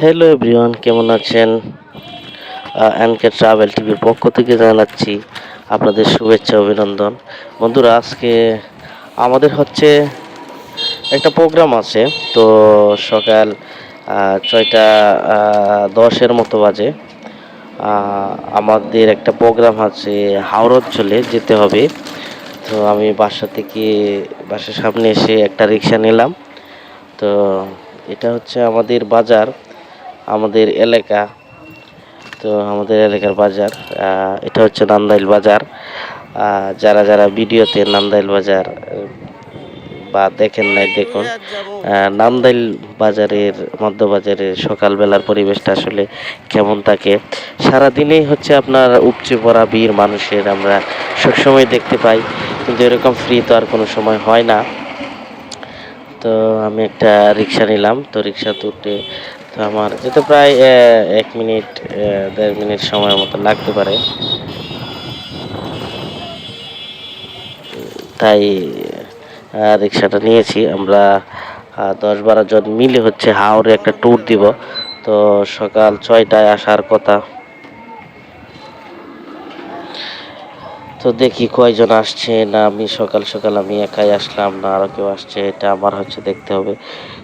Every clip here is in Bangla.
হ্যালো এভরিওয়ান কেমন আছেন? এনকে ট্রাভেল টিভির পক্ষ থেকে জানাচ্ছি আপনাদের শুভেচ্ছা, অভিনন্দন। বন্ধুরা, আজকে আমাদের হচ্ছে একটা প্রোগ্রাম আছে, তো সকাল ছয়টা দশের মতো বাজে। আমাদের একটা প্রোগ্রাম আছে, হাওড় অঞ্চলে যেতে হবে। তো আমি বাসা থেকে, বাসার সামনে এসে একটা রিক্সা নিলাম। তো এটা হচ্ছে আমাদের বাজার, আমাদের এলাকা। তো আমাদের এলাকার বাজার এটা হচ্ছে নান্দাইল বাজার। যারা যারা ভিডিওতে নান্দাইল বাজার বা দেখেন নাই, দেখুন। নান্দাইল বাজারের মধ্যবাজারের সকালবেলার পরিবেশটা আসলে কেমন থাকে? সারাদিনেই হচ্ছে আপনার উপচে পড়া ভিড় মানুষের আমরা সবসময় দেখতে পাই। কিন্তু এরকম ফ্রি তো আর কোনো সময় হয় না। তো আমি একটা রিক্সা নিলাম, তো রিক্সা উঠে তো আমার যেতে প্রায় এক মিনিট দেড় মিনিট সময় মতো লাগতে পারে। তাই রিক্সাটা নিয়েছি। আমরা দশ বারো জন মিলে হচ্ছে হাওড়ে একটা ট্যুর দিব। তো সকাল ছয়টায় আসার কথা। তো দেখি কয়জন আসছে না, আমি সকাল সকাল আমি একাই আসলাম না আরও কেউ আসছে, এটা আমার হচ্ছে দেখতে হবে।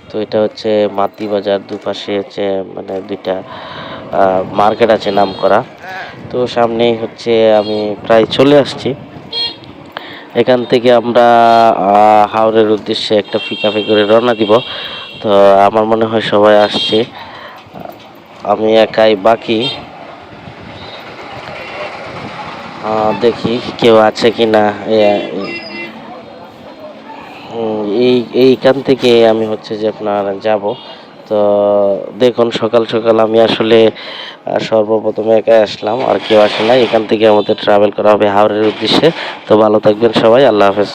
তো এটা হচ্ছে মাতি বাজার দুপাশে হচ্ছে মানে দুইটা মার্কেট আছে নাম করা তো সামনেই হচ্ছে আমি প্রায় চলে আসছি। এখান থেকে আমরা হাওড়ের উদ্দেশ্যে একটা পিকআপে করে রওনা দিব। তো আমার মনে হয় সবাই আসছে। আমি একাই বাকি। দেখি কেউ আছে কি না এই, এইখান থেকে আমি হচ্ছে যে আপনার যাব। তো দেখুন, সকাল সকাল আমি আসলে সর্বপ্রথমে একা আসলাম, আর কেউ আসে না এখান থেকে আমাদের ট্রাভেল করা হবে হাওড়ের উদ্দেশ্যে। তো ভালো থাকবেন সবাই, আল্লাহ হাফেজ।